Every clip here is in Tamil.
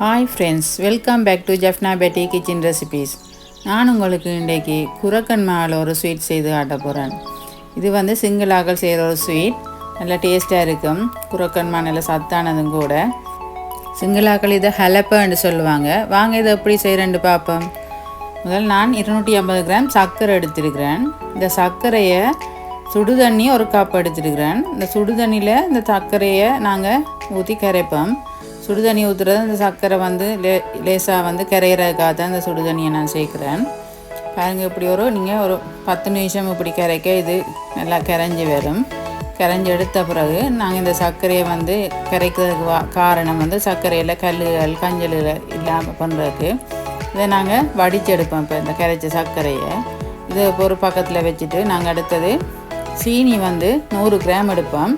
Hi friends welcome back to Jaffna Petti kitchen recipes நான் உங்களுக்கு இன்றைக்கி குரக்கன் மாவில் ஒரு ஸ்வீட் செய்து காட்ட போகிறேன் இது வந்து சிங்கிளாக செய்கிற ஒரு ஸ்வீட் நல்லா டேஸ்ட்டாக இருக்கும். குரக்கன்மா நல்ல சத்தானதும் கூட. சிங்கிளாக்கள் இதை ஹலப்பன்னு சொல்லுவாங்க. வாங்க இதை எப்படி செய்கிறேன்னு பார்ப்போம். முதல் நான் இருநூற்றி ஐம்பது கிராம் சர்க்கரை எடுத்திருக்கிறேன். இந்த சர்க்கரையை சுடு தண்ணி ஒரு கப் எடுத்துருக்கிறேன். இந்த சுடு தண்ணியில் இந்த சர்க்கரையை நாங்கள் ஊற்றி கரைப்போம். சுடுதண்ணி ஊற்றுறது அந்த சர்க்கரை வந்து லே லேசாக வந்து கரையிறதுக்காக தான் இந்த சுடுதண்ணியை நான் சேர்க்குறேன். பாருங்கள் இப்படி ஒரு நீங்கள் ஒரு பத்து நிமிஷம் இப்படி கரைக்க இது நல்லா கரைஞ்சி வரும். கரைஞ்சி எடுத்த பிறகு நாங்கள் இந்த சர்க்கரையை வந்து கரைக்கிறதுக்கு வா காரணம் வந்து சர்க்கரையில் கல்லுகள் கஞ்சல்கள் இல்லாமல் பண்ணுறதுக்கு இதை நாங்கள் வடித்து எடுப்போம் இப்போ இந்த கரைச்ச சர்க்கரையை. இதை ஒரு பக்கத்தில் வச்சுட்டு நாங்கள் அடுத்தது சீனி வந்து நூறு கிராம் எடுப்போம்.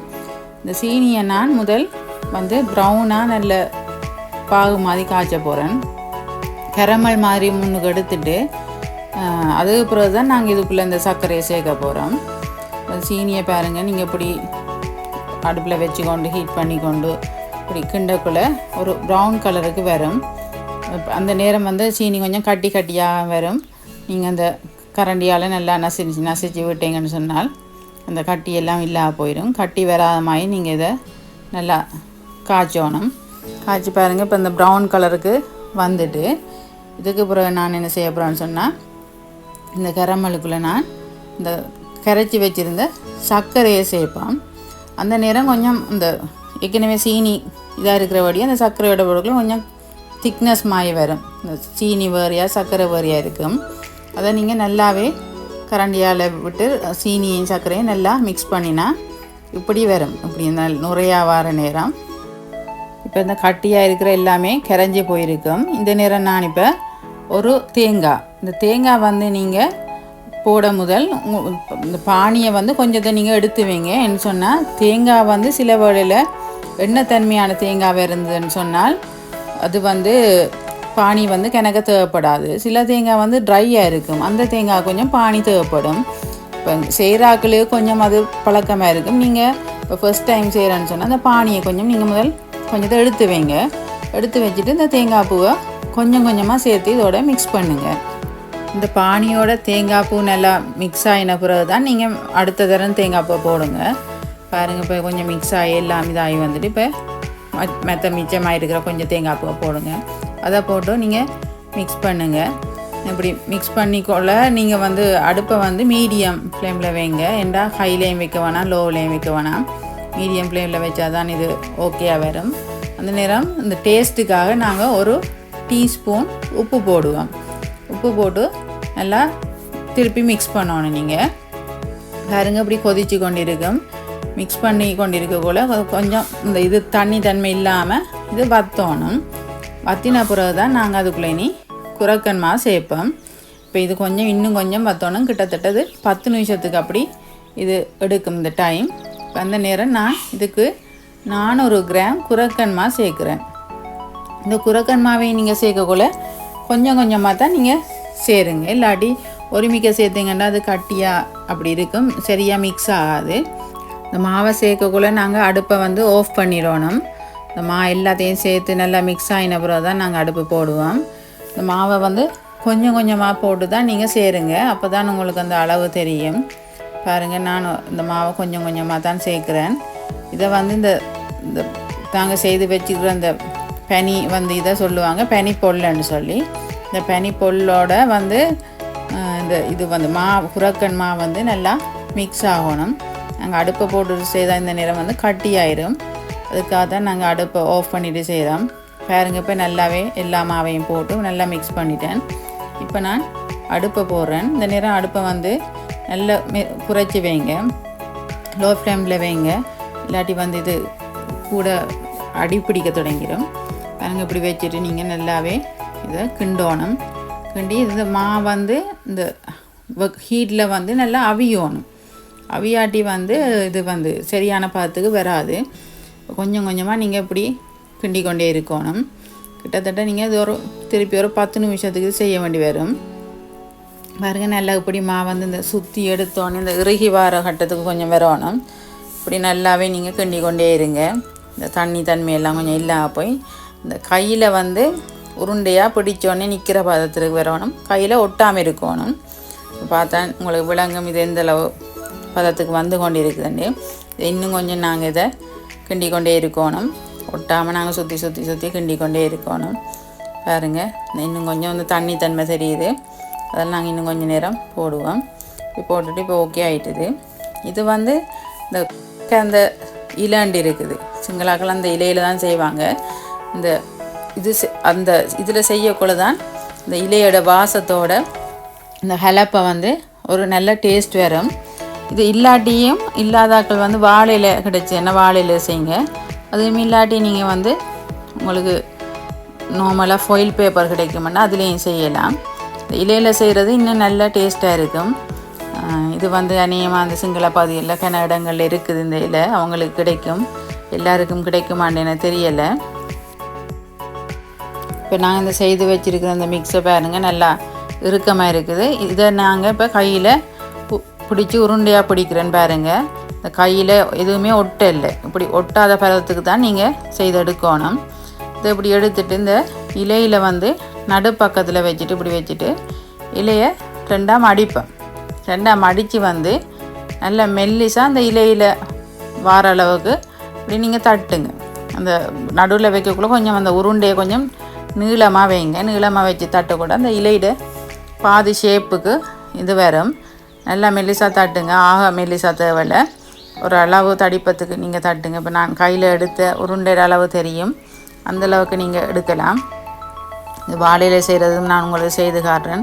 இந்த சீனியை நான் முதல் வந்து ப்ரௌனாக நல்ல பாகு மாதிரி காய்ச்ச போகிறேன் கரமல் மாதிரி முன்னுக்கு எடுத்துட்டு அதுக்கு பிறகு தான் நாங்கள் இதுக்குள்ளே இந்த சர்க்கரையை சேர்க்க போகிறோம் சீனியை பாருங்கள் நீங்கள் இப்படி அடுப்பில் வச்சு கொண்டு ஹீட் பண்ணி கொண்டு இப்படி கிண்டக்குள்ளே ஒரு ப்ரௌன் கலருக்கு வரும். அந்த நேரம் வந்து சீனி கொஞ்சம் கட்டி கட்டியாக வரும். நீங்கள் அந்த கரண்டியால் நல்லா நசிச்சு நசிச்சு விட்டீங்கன்னு சொன்னால் அந்த கட்டியெல்லாம் இல்லாமல் போயிடும் கட்டி வராத மாதிரி நீங்கள் இதை நல்லா காய்ச்சோணும். காய்ச்சி பாருங்கள் இப்போ இந்த ப்ரௌன் கலருக்கு வந்துட்டு இதுக்கு பிறகு நான் என்ன செய்ய போகிறேன்னு சொன்னால் இந்த கரமலுக்குள்ளே நான் இந்த கரைச்சி வச்சுருந்த சர்க்கரையை சேர்ப்பேன். அந்த நேரம் கொஞ்சம் இந்த ஏற்கனவே சீனி இதாக இருக்கிறபடி அந்த சர்க்கரையோட பொருட்கள் கொஞ்சம் திக்னஸ் மாதிரி வரும். இந்த சீனி வேறையாக சர்க்கரை வேறையாக இருக்கும். அதை நீங்கள் நல்லாவே கரண்டியால் விட்டு சீனியும் சர்க்கரையும் நல்லா மிக்ஸ் பண்ணினா இப்படி வரும். இப்படி நல் நுரையாக வர நேரம். இப்போ இந்த கட்டியாக இருக்கிற எல்லாமே கரைஞ்சி போயிருக்கும். இந்த நேரம் நான் இப்போ ஒரு தேங்காய் இந்த தேங்காய் வந்து நீங்கள் போட முதல் இந்த பானியை வந்து கொஞ்சத்தை நீங்கள் எடுத்து வைங்க என்ன சொன்னால் தேங்காய் வந்து சில வேளையில் எண்ணெய் தன்மையான தேங்காய் இருந்ததுன்னு சொன்னால் அது வந்து பானி வந்து கிணக்க தேவைப்படாது. சில தேங்காய் வந்து ட்ரையாக இருக்கும். அந்த தேங்காய் கொஞ்சம் பானி தேவைப்படும். இப்போ செய்கிறாக்களே கொஞ்சம் அது பழக்கமாக இருக்கும். நீங்கள் இப்போ ஃபர்ஸ்ட் டைம் செய்கிறேன்னு சொன்னால் அந்த பானியை கொஞ்சம் நீங்கள் முதல் கொஞ்சத்தை எடுத்து வைங்க. எடுத்து வச்சுட்டு இந்த தேங்காய் பூவை கொஞ்சம் கொஞ்சமாக சேர்த்து இதோட மிக்ஸ் பண்ணுங்கள் இந்த பானியோட தேங்காய் பூ நல்லா மிக்ஸ் ஆகின பிறகு தான் நீங்கள் அடுத்த தரம் தேங்காய் பூ போடுங்க. பாருங்கள் இப்போ கொஞ்சம் மிக்ஸ் ஆகி எல்லாம் இதாகி வந்துட்டு இப்போ மெத்த மிச்சமாக இருக்கிற கொஞ்சம் தேங்காய் பூவை போடுங்க. அதை போட்டு நீங்கள் மிக்ஸ் பண்ணுங்கள் இப்படி மிக்ஸ் பண்ணிக்கொள்ள நீங்கள் வந்து அடுப்பை வந்து மீடியம் ஃப்ளேமில் வைங்க. ஏண்டா ஹைலேயும் வைக்க வேணாம் லோவிலையும் வைக்க வேணாம். மீடியம் ஃப்ளேமில் வச்சா தான் இது ஓகேயாக வரும். அந்த நேரம் இந்த டேஸ்ட்டுக்காக நாங்கள் ஒரு டீஸ்பூன் உப்பு போடுவோம். உப்பு போட்டு நல்லா திருப்பி மிக்ஸ் பண்ணணும் நீங்கள் பாருங்க இப்படி கொதிச்சு கொண்டிருக்கும். மிக்ஸ் பண்ணி கொண்டிருக்கக்குள்ள கொஞ்சம் இந்த இது தண்ணி தன்மை இல்லாமல் இது வத்தணும். வத்தின பிறகு தான் நாங்கள் அதுக்குள்ளே இனி குரக்கன்மா சேர்ப்போம். இப்போ இது கொஞ்சம் இன்னும் கொஞ்சம் வத்தணும். கிட்டத்தட்ட இது பத்து நிமிஷத்துக்கு அப்படி இது எடுக்கும் இந்த டைம் அந்த நேரம் நான் இதுக்கு நானூறு கிராம் குரக்கன் மா சேர்க்குறேன். இந்த குரக்கன் மாவை நீங்கள் சேர்க்கக்குள்ள கொஞ்சம் கொஞ்சமாக தான் நீங்கள் சேருங்க. இல்லாட்டி ஒருமிக்க சேர்த்தீங்கன்னா அது கட்டியாக அப்படி இருக்கும். சரியாக மிக்ஸ் ஆகாது. இந்த மாவை சேர்க்கக்குள்ள நாங்கள் அடுப்பை வந்து ஆஃப் பண்ணிடணும். இந்த மா எல்லாத்தையும் சேர்த்து நல்லா மிக்ஸ் ஆகின பிறகு தான் நாங்கள் அடுப்பு போடுவோம். இந்த மாவை வந்து கொஞ்சம் கொஞ்சமாக போட்டு தான் நீங்கள் சேருங்க. அப்போ தான் உங்களுக்கு அந்த அளவு தெரியும். பாருங்கள் நான் இந்த மாவை கொஞ்சம் கொஞ்சமாக தான் சேர்க்குறேன். இதை வந்து இந்த இந்த நாங்கள் செய்து வச்சுக்கிற இந்த பனி வந்து இதை சொல்லுவாங்க பனி பொல்லுன்னு சொல்லி. இந்த பனி பொல்லோட வந்து இந்த இது வந்து மா குரக்கன் மா வந்து நல்லா மிக்ஸ் ஆகணும். நாங்கள் அடுப்பை போட்டு செய்தால் இந்த நிறம் வந்து கட்டி ஆயிரும் அதுக்காக தான் நாங்கள் அடுப்பை ஆஃப் பண்ணிவிட்டு செய்கிறோம் பாருங்க இப்போ நல்லாவே எல்லா மாவையும் போட்டு நல்லா மிக்ஸ் பண்ணிட்டேன். இப்போ நான் அடுப்பை போடுறேன். இந்த நிறம் அடுப்பை வந்து நல்லா மெ- குறைச்சி வைங்க. லோ ஃப்ளேமில் வைங்க. இல்லாட்டி வந்து இது கூட அடி பிடிக்க தொடங்கிடும் பாருங்கள் இப்படி வச்சுட்டு நீங்கள் நல்லாவே இதை கிண்டோணும். கிண்டி இந்த மா வந்து இந்த ஹீட்டில் வந்து நல்லா அவியணும். அவியாட்டி வந்து இது வந்து சரியான பதத்துக்கு வராது. கொஞ்சம் கொஞ்சமாக நீங்கள் இப்படி கிண்டி கொண்டே இருக்கணும். கிட்டத்தட்ட நீங்கள் இது ஒரு திருப்பி ஒரு பத்து நிமிஷத்துக்கு செய்ய வேண்டி வரும். பாருங்க நல்லா இப்படி மா வந்து இந்த சுற்றி எடுத்தோன்னே இந்த இறுகி வார கட்டத்துக்கு கொஞ்சம் வரணும். இப்படி நல்லாவே நீங்கள் கிண்டி கொண்டே இருங்க. இந்த தண்ணி தன்மையெல்லாம் கொஞ்சம் இல்லாமல் போய். இந்த கையில் வந்து உருண்டையாக பிடிச்சோடனே நிற்கிற பதத்துக்கு வரணும். கையில் ஒட்டாமல் இருக்கணும். பார்த்தா உங்களுக்கு விளங்கும் இது எந்த அளவு பதத்துக்கு வந்து கொண்டு இருக்குதுண்டு இன்னும் கொஞ்சம் நாங்கள் இதை கிண்டி கொண்டே இருக்கணும். ஒட்டாமல் நாங்கள் சுற்றி சுற்றி சுற்றி கிண்டி கொண்டே இருக்கணும். பாருங்கள் இன்னும் கொஞ்சம் வந்து தண்ணி தன்மை தெரியுது. அதெல்லாம் நாங்கள் இன்னும் கொஞ்சம் நேரம் போடுவோம். இப்போ போட்டுட்டு இப்போ ஓகே ஆகிட்டுது இது வந்து இந்த அந்த இலாண்டு இருக்குது. சிங்களாக்கள் அந்த இலையில தான் செய்வாங்க. இந்த இது செ- அந்த இதில் செய்யக்குள்ள தான் இந்த இலையோட வாசத்தோட இந்த ஹலப்பை வந்து ஒரு நல்ல டேஸ்ட் வரும். இது இல்லாட்டியும் இல்லாதாக்கள் வந்து வாழையில் கிடச்சி என்ன வாழையில செய்யுங்க. அதுவும் இல்லாட்டி நீங்கள் வந்து உங்களுக்கு நார்மலாக ஃபொயில் பேப்பர் கிடைக்குமென்னா அதுலேயும் செய்யலாம். இலையில் செய்கிறது இன்னும் நல்ல டேஸ்ட்டாக இருக்கும். இது வந்து அநேகமாக அந்த சிங்கள பாதியில் கன இடங்கள் இருக்குது இந்த இலை. அவங்களுக்கு கிடைக்கும். எல்லாருக்கும் கிடைக்குமான்னு எனக்கு தெரியலை. இப்போ நாங்கள் இந்த செய்து வச்சுருக்கிற இந்த மிக்ஸை பாருங்கள் நல்லா இறுக்கமாக இருக்குது. இதை நாங்கள் இப்போ கையில் பிடிச்சி உருண்டையாக பிடிக்கிறேன்னு பாருங்கள் இந்த கையில் எதுவுமே ஒட்ட இல்லை. இப்படி ஒட்டாத பதத்துக்கு தான் நீங்கள் செய்து எடுக்கணும். இதை இப்படி எடுத்துட்டு இந்த இலையில் வந்து நடுப்பக்கத்தில் வச்சுட்டு இப்படி வச்சுட்டு இலையை ரெண்டாக மடிப்பேன் ரெண்டாக மடித்து வந்து நல்லா மெல்லிசாக அந்த இலையில் வார அளவுக்கு இப்படி நீங்கள் தட்டுங்க. அந்த நடுவில் வைக்கக்குள்ள கொஞ்சம் அந்த உருண்டையை கொஞ்சம் நீளமாக வைங்க. நீளமாக வச்சு தட்டக்கூட அந்த இலையிட பாதி ஷேப்புக்கு இது வரும். நல்லா மெல்லிசாக தட்டுங்க. ஆக மெல்லிசா தேவையில்லை. ஒரு அளவு தடிப்பத்துக்கு நீங்கள் தட்டுங்க. இப்போ நான் கையில் எடுத்த உருண்டையோட அளவு தெரியும். அந்த அளவுக்கு நீங்கள் எடுக்கலாம். இந்த வாழையில் செய்கிறதும் நான் உங்களுக்கு செய்து காட்டுறேன்.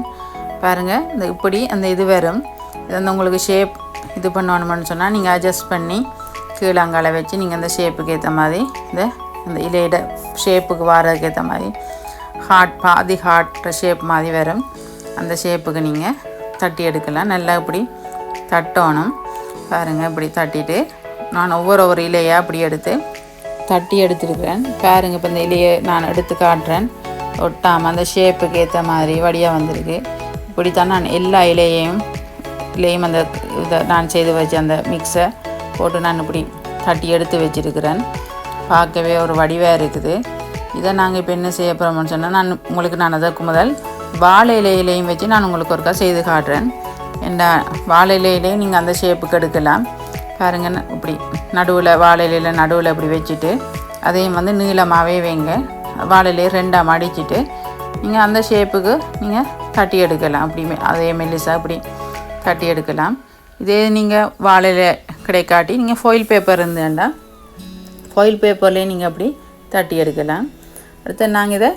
பாருங்கள் இந்த இப்படி அந்த இது வரும். இது வந்து உங்களுக்கு ஷேப் இது பண்ணணும்னு சொன்னால் நீங்கள் அட்ஜஸ்ட் பண்ணி கீழங்கால வச்சு நீங்கள் அந்த ஷேப்புக்கு ஏற்ற மாதிரி இந்த இந்த இலையிட ஷேப்புக்கு வாரதுக்கு ஏற்ற மாதிரி ஹார்ட் பாதி ஹார்ட் ஷேப் மாதிரி வரும். அந்த ஷேப்புக்கு நீங்கள் தட்டி எடுக்கலாம். நல்லா இப்படி தட்டணும். பாருங்கள் இப்படி தட்டிட்டு நான் ஒவ்வொரு ஒவ்வொரு இலையாக அப்படி எடுத்து தட்டி எடுத்துருக்கிறேன். பாருங்க இப்போ இந்த இலையை நான் எடுத்து காட்டுறேன். ஒட்டாமல் அந்த ஷேப்புக்கு ஏற்ற மாதிரி வடியாக வந்திருக்கு. இப்படித்தான் நான் எல்லா இலையையும் இலையும் அந்த இதை நான் செய்து வச்ச அந்த மிக்ஸை போட்டு நான் இப்படி தட்டி எடுத்து வச்சிருக்கிறேன். பார்க்கவே ஒரு வடிவாக இருக்குது. இதை நாங்கள் இப்போ என்ன செய்ய போகிறோம்னு சொன்னால் நான் உங்களுக்கு நான் அதற்கு முதல் வாழை இலையிலையும் வச்சு நான் உங்களுக்கு ஒருக்கா செய்து காட்டுறேன். என்ன வாழை இலையிலையும் நீங்கள் அந்த ஷேப்புக்கு எடுக்கலாம். பாருங்கள் இப்படி நடுவில் வாழை இலையில நடுவில் இப்படி வச்சுட்டு அதையும் வந்து நீளமாகவே வைங்க. வாழையிலே ரெண்டாக மடிச்சிட்டு நீங்கள் அந்த ஷேப்புக்கு நீங்கள் தட்டி எடுக்கலாம். அப்படிமே அதே மெல்லிசா அப்படி தட்டி எடுக்கலாம். இதே நீங்கள் வாழையில கிடைக்காட்டி நீங்கள் ஃபாயில் பேப்பர் இருந்தேன்டா ஃபாயில் பேப்பர்லேயே நீங்கள் அப்படி தட்டி எடுக்கலாம். அடுத்து நாங்கள் இதை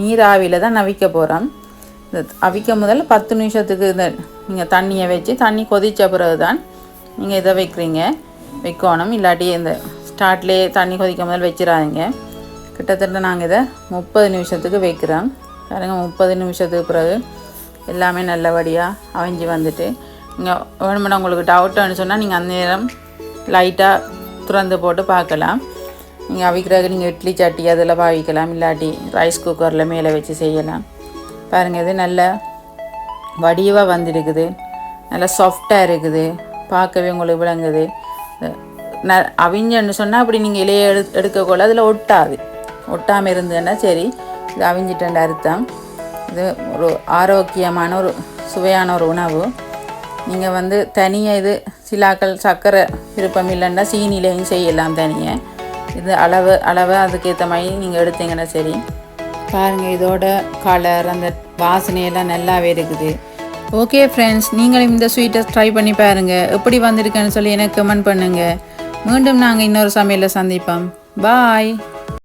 நீராவியில் தான் நவிக்க போகிறோம் இந்த அவிக்க முதல்ல பத்து நிமிஷத்துக்கு இந்த நீங்கள் தண்ணியை வச்சு தண்ணி கொதித்த பிறகு தான் நீங்கள் இதை வைக்கிறீங்க. வைக்கணும் இல்லாட்டி இந்த ஸ்டார்ட்லேயே தண்ணி கொதிக்க முதல் வச்சிடாதீங்க. கிட்டத்தட்ட நாங்கள் இதை முப்பது நிமிஷத்துக்கு வைக்கிறோம். பாருங்க முப்பது நிமிஷத்துக்கு பிறகு எல்லாமே நல்லபடியாக அவிஞ்சு வந்துட்டு. நீங்கள் வேணுமென்னா உங்களுக்கு டவுட்டுன்னு சொன்னால் நீங்கள் அந்த நேரம் லைட்டாக திறந்து போட்டு பார்க்கலாம். நீங்கள் அவிக்கிறதுக்கு நீங்கள் இட்லி சட்டி அதில் பாவிக்கலாம். இல்லாட்டி ரைஸ் குக்கரில் மேலே வச்சு செய்யலாம். பாருங்கள் இது நல்ல வடிவாக வந்திருக்குது. நல்லா சாஃப்டாக இருக்குது. பார்க்கவே உங்களுக்கு விளங்குது. ந அவிஞ்சன்னு சொன்னால் அப்படி நீங்கள் இலையை எடு எடுக்கக்குள்ள அதில் ஒட்டாது. ஒட்டாமல் இருந்ததுன்னா சரி இது அவிஞ்சிட்டேன் அர்த்தம். இது ஒரு ஆரோக்கியமான ஒரு சுவையான ஒரு உணவு. நீங்கள் வந்து தனியாக இது சிலாக்கள் சர்க்கரை விருப்பம் இல்லைன்னா சீனிலையும் செய்யலாம் தனியாக இது அளவு அளவு அதுக்கேற்ற மாதிரி நீங்கள் எடுத்தீங்கன்னா சரி. பாருங்கள் இதோட கலர் அந்த வாசனையெல்லாம் நல்லாவே இருக்குது. ஓகே ஃப்ரெண்ட்ஸ் நீங்களும் இந்த ஸ்வீட்டை ட்ரை பண்ணி பாருங்கள் எப்படி வந்திருக்குன்னு சொல்லி எனக்கு கமெண்ட் பண்ணுங்கள் மீண்டும் நாங்கள் இன்னொரு சமையலில் சந்திப்போம். பாய்